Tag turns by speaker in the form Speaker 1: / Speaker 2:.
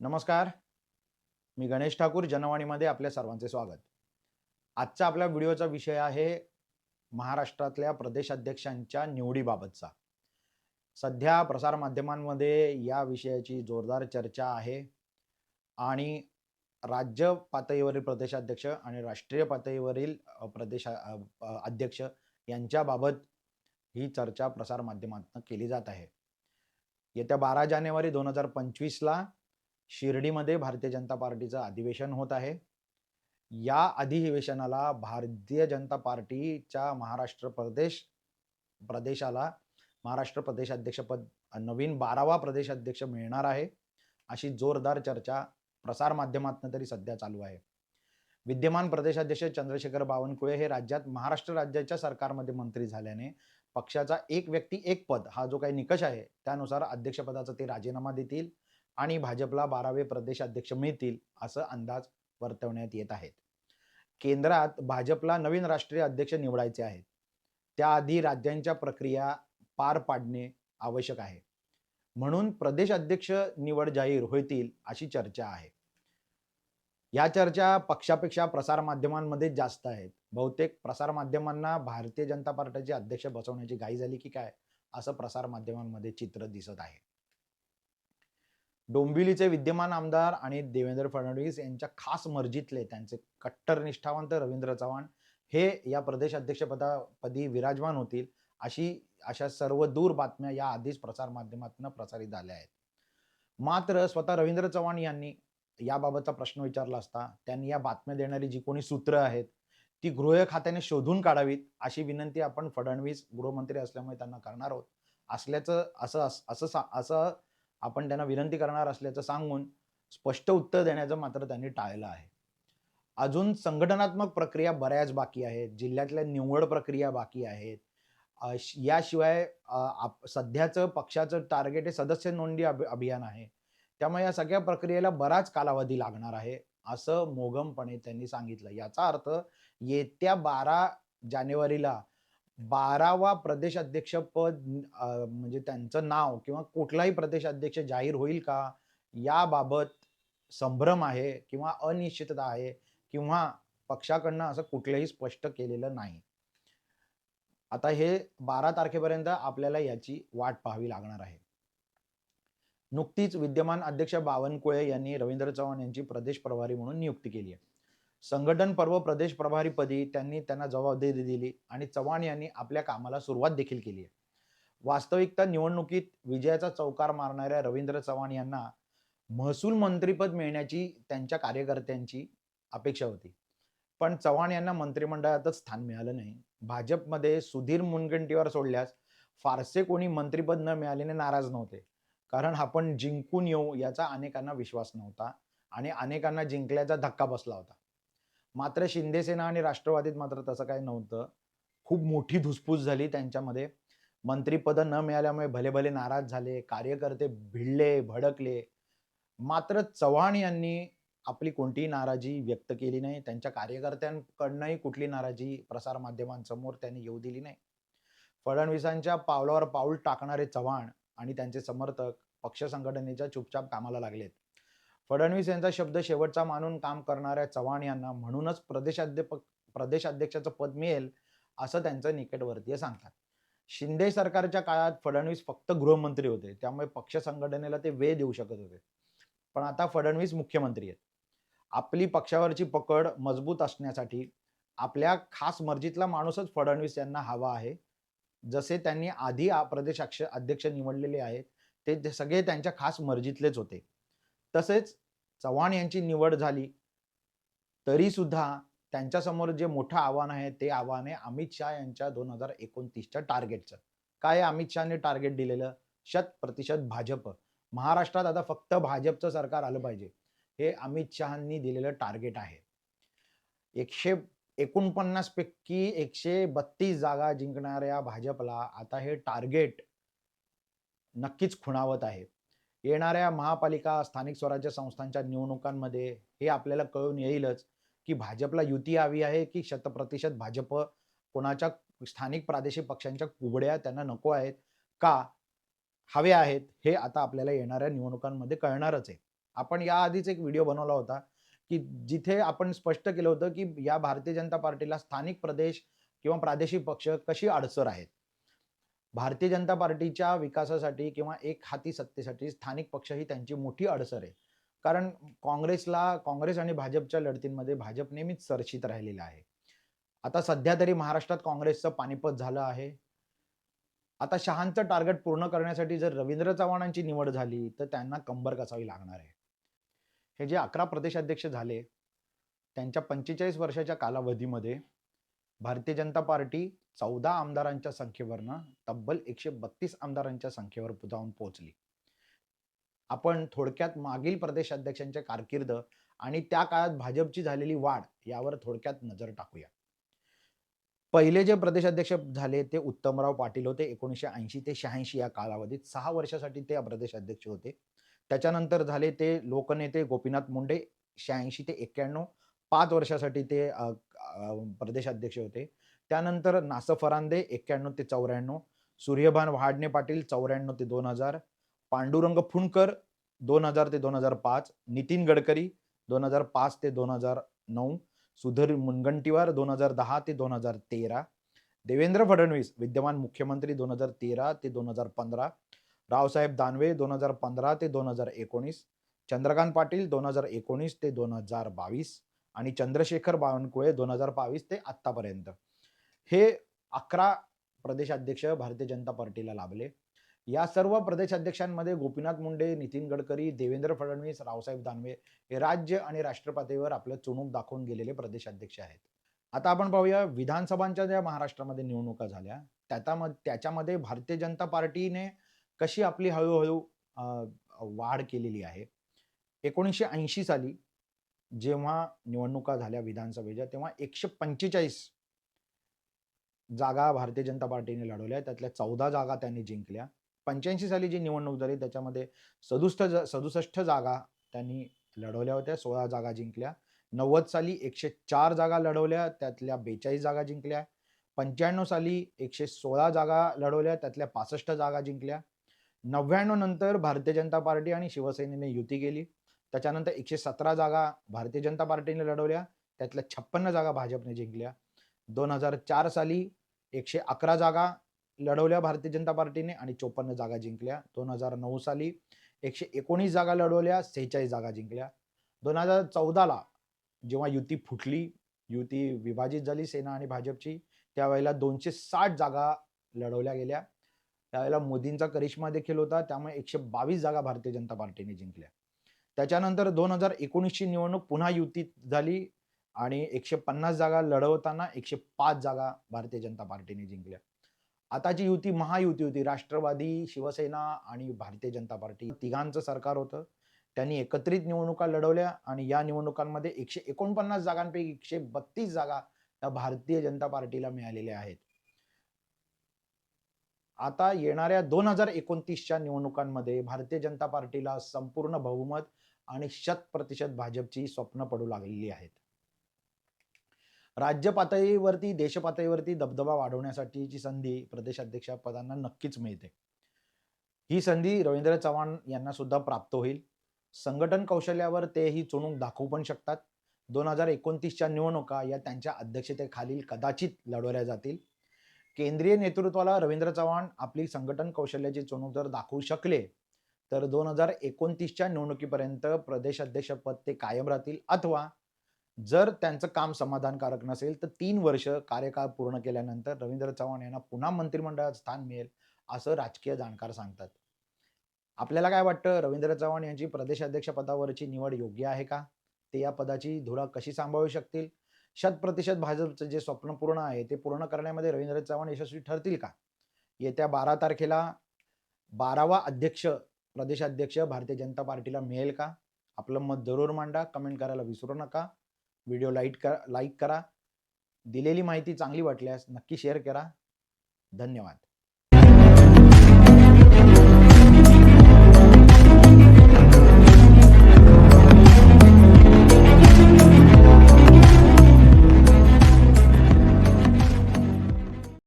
Speaker 1: नमस्कार. मी गणेश ठाकूर जनवाणीमध्ये आपल्या सर्वांचे स्वागत. आजचा आपल्या व्हिडिओचा विषय आहे महाराष्ट्रातल्या प्रदेशाध्यक्षांच्या निवडीबाबतचा. सध्या प्रसारमाध्यमांमध्ये या विषयाची जोरदार चर्चा आहे आणि राज्य पातळीवरील प्रदेशाध्यक्ष आणि राष्ट्रीय पातळीवरील प्रदेश अध्यक्ष यांच्याबाबत ही चर्चा प्रसारमाध्यमातून केली जात आहे. येत्या बारा जानेवारी दोन हजार पंचवीसला शिर्डीमध्ये भारतीय जनता पार्टीचं अधिवेशन होत आहे. या अधिवेशनाला भारतीय जनता पार्टीच्या महाराष्ट्र प्रदेश प्रदेशाला महाराष्ट्र प्रदेशाध्यक्षपद नवीन बारावा प्रदेशाध्यक्ष मिळणार आहे. अशी जोरदार चर्चा प्रसार माध्यमातून तरी सध्या चालू आहे. विद्यमान प्रदेशाध्यक्ष चंद्रशेखर बावनकुळे हे राज्यात महाराष्ट्र राज्याच्या सरकारमध्ये मंत्री झाल्याने पक्षाचा एक व्यक्ती एक पद हा जो काही निकष आहे त्यानुसार अध्यक्षपदाचा ते राजीनामा देतील. आणि भाजपला बारावे प्रदेशाध्यक्ष मिळतील असं अंदाज वर्तवण्यात येत आहेत. केंद्रात भाजपला नवीन राष्ट्रीय अध्यक्ष निवडायचे आहेत. त्याआधी राज्यांच्या प्रक्रिया पार पाडणे आवश्यक आहे. म्हणून प्रदेश अध्यक्ष निवड जाहीर होतील अशी चर्चा आहे. या चर्चा पक्षापेक्षा प्रसारमाध्यमांमध्ये जास्त आहेत. बहुतेक प्रसारमाध्यमांना भारतीय जनता पार्टीचे अध्यक्ष बसवण्याची घाई झाली की काय असं प्रसारमाध्यमांमध्ये चित्र दिसत आहे. डोंबिवलीचे विद्यमान आमदार आणि देवेंद्र फडणवीस यांच्या खास मर्जीतले त्यांचे कट्टर निष्ठावंत रवींद्र चव्हाण हे या प्रदेश अध्यक्षपदापदी विराजमान होतील अशी अशा सर्व दूर बातम्या या आधीच प्रसारमाध्यमातून प्रसारित झाल्या आहेत. मात्र स्वतः रवींद्र चव्हाण यांनी याबाबतचा प्रश्न विचारला असता त्यांनी या बातम्या देणारी जी कोणी सूत्र आहेत ती गृह खात्याने शोधून काढावीत अशी विनंती आपण फडणवीस गृहमंत्री असल्यामुळे त्यांना करणार आहोत. असल्याचं असं असं सा- असं आपण त्यांना विनंती करणार असल्याचं सांगून स्पष्ट उत्तर देण्याचं मात्र त्यांनी टाळलं आहे. अजून संघटनात्मक प्रक्रिया बऱ्याच बाकी आहेत. जिल्ह्यातल्या निवड प्रक्रिया बाकी आहेत. याशिवाय आप- सध्याचं पक्षाचं टार्गेट हे सदस्य नोंदणी अभि- अभियान आहे. त्यामुळे या सगळ्या प्रक्रियेला बराच कालावधी लागणार आहे असं मोगमपणे त्यांनी सांगितलं. याचा अर्थ येत्या बारा जानेवारीला बारावा प्रदेश पद म्हणजे त्यांचं नाव किंवा कुठलाही प्रदेश अध्यक्ष जाहीर होईल का? याबाबत संभ्रम आहे किंवा अनिश्चितता आहे किंवा पक्षाकडनं असं कुठलंही स्पष्ट केलेलं नाही. आता हे बारा तारखेपर्यंत आपल्याला याची वाट पाहावी लागणार आहे. नुकतीच विद्यमान अध्यक्ष बावनकुळे यांनी रवींद्र चव्हाण यांची प्रदेश प्रभारी म्हणून नियुक्ती केली आहे. संघटन पर्व प्रदेश प्रभारीपदी त्यांनी त्यांना जबाबदारी दिली आणि चव्हाण यांनी आपल्या कामाला सुरुवात देखील केली आहे. वास्तविकता निवडणुकीत विजयाचा चौकार मारणाऱ्या रवींद्र चव्हाण यांना महसूल मंत्रीपद मिळण्याची त्यांच्या कार्यकर्त्यांची अपेक्षा होती. पण चव्हाण यांना मंत्रिमंडळातच स्थान मिळालं नाही. भाजपमध्ये सुधीर मुनगंटीवार सोडल्यास फारसे कोणी मंत्रिपद न मिळाल्याने नाराज नव्हते. कारण आपण जिंकून येऊ याचा अनेकांना विश्वास नव्हता आणि अनेकांना जिंकल्याचा धक्का बसला होता. मात्र शिंदेसेना आणि राष्ट्रवादीत मात्र तसं काही नव्हतं. खूप मोठी धुसफूस झाली त्यांच्यामध्ये. मंत्रीपद न मिळाल्यामुळे भले भले नाराज झाले कार्यकर्ते भिडले भडकले. मात्र चव्हाण यांनी आपली कोणतीही नाराजी व्यक्त केली नाही. त्यांच्या कार्यकर्त्यांकडनंही कुठली नाराजी प्रसार माध्यमांसमोर त्यांनी येऊ दिली नाही. फडणवीसांच्या पावलावर पाऊल टाकणारे चव्हाण आणि त्यांचे समर्थक पक्ष संघटनेच्या चुपचाप कामाला लागलेत. फडणवीस यांचा शब्द शेवटचा मानून काम करणाऱ्या चव्हाण यांना म्हणूनच प्रदेशाध्यक्ष प्रदेशाध्यक्षाचं पद मिळेल असं त्यांचं निकटवर्तीय सांगतात. शिंदे सरकारच्या काळात फडणवीस फक्त गृहमंत्री होते. त्यामुळे पक्ष संघटनेला ते वेळ देऊ शकत होते. पण आता फडणवीस मुख्यमंत्री आहेत. आपली पक्षावरची पकड मजबूत असण्यासाठी आपल्या खास मर्जीतला माणूसच फडणवीस यांना हवा आहे. जसे त्यांनी आधी प्रदेश अक्ष- अध्यक्ष निवडलेले आहेत ते सगळे त्यांच्या खास मर्जीतलेच होते. तसेच चव्हाण यांची निवड झाली तरी सुद्धा त्यांच्यासमोर जे मोठं आव्हान आहे ते आव्हान आहे अमित शहा यांच्या दोन हजार एकोणतीसच्या टार्गेटचं काय आहे अमित शहाने टार्गेट दिलेलं? शत प्रतिशत भाजप. महाराष्ट्रात आता फक्त भाजपचं सरकार आलं पाहिजे. हे अमित शहानी दिलेलं टार्गेट आहे. एकशे एकोणपन्नास पैकी एकशे बत्तीस जागा जिंकणाऱ्या भाजपला आता हे टार्गेट नक्कीच खुणावत आहे. येणाऱ्या महापालिका स्थानिक स्वराज्य संस्थांच्या निवडणुकांमध्ये हे आपल्याला कळून येईलच की भाजपला युती हवी आहे की शतप्रतिशत भाजप कोणाच्या स्थानिक प्रादेशिक पक्षांच्या कुबड्या त्यांना नको आहेत का हवे आहेत हे आता आपल्याला येणाऱ्या निवडणुकांमध्ये कळणारच आहे. आपण याआधीच एक व्हिडिओ बनवला होता की जिथे आपण स्पष्ट केलं होतं की या भारतीय जनता पार्टीला स्थानिक प्रदेश किंवा प्रादेशिक पक्ष कशी अडसर आहेत. भारतीय जनता पार्टीच्या विकासासाठी किंवा एक हाती सत्तेसाठी स्थानिक पक्ष ही त्यांची मोठी अडसर आहे. कारण काँग्रेसला काँग्रेस आणि भाजपच्या लढतींमध्ये भाजप नेहमीच चर्चित राहिलेला आहे. आता सध्या तरी महाराष्ट्रात काँग्रेसचं पानिपत झालं आहे. आता शहांचं टार्गेट पूर्ण करण्यासाठी जर रवींद्र चव्हाणांची निवड झाली तर त्यांना कंबर कसावी लागणार आहे? हे जे अकरा प्रदेशाध्यक्ष झाले त्यांच्या पंचेचाळीस वर्षाच्या कालावधीमध्ये भारतीय जनता पार्टी चौदा आमदारांच्या संख्येवरनं तब्बल एकशे बत्तीस आमदारांच्या संख्येवर जाऊन पोहोचली. आपण थोडक्यात मागील प्रदेशाध्यक्षांच्या कारकीर्द आणि त्या काळात भाजपची झालेली वाढ यावर थोडक्यात नजर टाकूया. पहिले जे प्रदेशाध्यक्ष झाले ते उत्तमराव पाटील होते. एकोणीसशे ऐंशी ते शहाऐंशी या कालावधीत सहा वर्षासाठी ते प्रदेशाध्यक्ष होते. त्याच्यानंतर झाले ते लोकनेते गोपीनाथ मुंडे शहाऐंशी ते एक्क्याण्णव पाच वर्षासाठी ते प्रदेशाध्यक्ष होते त्यानंतर नासर फरांदे एक्क्याण्णव ते चौऱ्याण्णव सूर्यभान वहाडणे पाटील चौऱ्याण्णव ते दोन हजार पांडुरंग फुंडकर दोन हजार ते दोन हजार पाच नितीन गडकरी दोन हजार पाच ते दोन हजार नऊ सुधीर मुनगंटीवार दोन हजार दहा ते दोन हजार तेरा देवेंद्र फडणवीस विद्यमान मुख्यमंत्री दोन हजार तेरा ते दोन हजार पंधरा रावसाहेब दानवे दोन हजार पंधरा ते दोन हजार एकोणीस चंद्रकांत पाटील दोन हजार एकोणीस ते दोन हजार बावीस आणि चंद्रशेखर बावनकुळे दोन हजार बावीस ते आत्तापर्यंत. हे अकरा प्रदेशाध्यक्ष भारतीय जनता पार्टीला लाभले. या सर्व प्रदेशाध्यक्षांमध्ये गोपीनाथ मुंडे नितीन गडकरी देवेंद्र फडणवीस रावसाहेब दानवे हे राज्य आणि राष्ट्र पातळीवर आपलं चुणूक दाखवून गेलेले प्रदेशाध्यक्ष आहेत. आता आपण पाहूया विधानसभांच्या ज्या महाराष्ट्रामध्ये निवडणुका झाल्या त्याच्यामध्ये त्याच्यामध्ये भारतीय जनता पार्टीने कशी आपली हळूहळू वाढ केलेली आहे? एकोणीसशे ऐंशी साली जेव्हा निवडणुका झाल्या विधानसभेच्या तेव्हा एकशे पंचेचाळीस जागा भारतीय जनता पार्टीने लढवल्या. त्यातल्या चौदा जागा त्यांनी जिंकल्या. पंच्याऐंशी साली जी निवडणूक झाली त्याच्यामध्ये सदुष्ट सदुसष्ट जागा त्यांनी लढवल्या होत्या सोळा जागा जिंकल्या. नव्वद साली एकशे चार जागा लढवल्या त्यातल्या बेचाळीस जागा जिंकल्या. पंच्याण्णव साली एकशे सोळा जागा लढवल्या त्यातल्या पासष्ट जागा जिंकल्या. नव्याण्णव नंतर भारतीय जनता पार्टी आणि शिवसेनेने युती केली. त्याच्यानंतर एकशे सतरा जागा भारतीय जनता पार्टीने लढवल्या. त्यातल्या छप्पन्न जागा भाजपने जिंकल्या. दोन हजार चार साली एकशे अकरा जागा लढवल्या भारतीय जनता पार्टीने आणि चोपन्न जागा जिंकल्या. दोन हजार नऊ साली एकशे एकोणीस जागा लढवल्या सेहेचाळीस जागा जिंकल्या. दोन हजार चौदाला जेव्हा युती फुटली युती विभाजित झाली सेना आणि भाजपची त्यावेळेला दोनशे साठ जागा लढवल्या गेल्या. त्यावेळेला मोदींचा करिश्मा देखील होता. त्यामुळे एकशे बावीस जागा भारतीय जनता पार्टीने जिंकल्या. त्याच्यानंतर दोन हजार एकोणीसची निवडणूक पुन्हा युतीत झाली आणि एकशे पन्नास जागा लढवताना एकशे पाच जागा भारतीय जनता पार्टीने जिंकल्या. आताची युती महायुती होती राष्ट्रवादी शिवसेना आणि भारतीय जनता पार्टी तिघांचं सरकार होतं. त्यांनी एकत्रित निवडणुका लढवल्या आणि या निवडणुकांमध्ये एकशे एकोणपन्नास जागांपैकी एकशे बत्तीस जागा या भारतीय जनता पार्टीला मिळालेल्या आहेत. आता येणाऱ्या दोन हजार एकोणतीसच्या निवडणुकांमध्ये भारतीय जनता पार्टीला संपूर्ण बहुमत आणि शत प्रतिशत भाजपची स्वप्न पडू लागलेली आहेत. राज्य पातळीवरती देशपातळीवरती दबदबा वाढवण्यासाठीची संधी प्रदेशाध्यक्ष पदांना नक्कीच मिळते. ही संधी रवींद्र चव्हाण यांना सुद्धा प्राप्त होईल. संघटन कौशल्यावर ते ही चुणूक दाखवू पण शकतात. दोन हजार एकोणतीसच्या निवडणुका या त्यांच्या अध्यक्षतेखालील कदाचित लढवल्या जातील. केंद्रीय नेतृत्वाला रवींद्र चव्हाण आपली संघटन कौशल्याची चुणूक जर दाखवू शकले तर दोन हजार एकोणतीसच्या निवडणुकीपर्यंत प्रदेशाध्यक्षपद ते कायम राहतील. अथवा जर त्यांचं काम समाधानकारक नसेल तर तीन वर्ष कार्यकाळ पूर्ण केल्यानंतर रवींद्र चव्हाण यांना पुन्हा मंत्रिमंडळात स्थान मिळेल असं राजकीय जाणकार सांगतात. आपल्याला काय वाटतं? रवींद्र चव्हाण यांची प्रदेशाध्यक्ष पदावरची निवड योग्य आहे का? ते या पदाची धुरा कशी सांभाळू शकतील? शत प्रतिशत भाजपचं जे स्वप्न पूर्ण आहे ते पूर्ण करण्यामध्ये रवींद्र चव्हाण यशस्वी ठरतील का? येत्या बारा तारखेला बारावा अध्यक्ष प्रदेशाध्यक्ष भारतीय जनता पार्टीला मिळेल का? आपलं मत जरूर मांडा कमेंट करायला विसरू नका. व्हिडिओ लाइट करा लाईक करा. दिलेली माहिती चांगली वाटल्यास नक्की शेअर करा. धन्यवाद.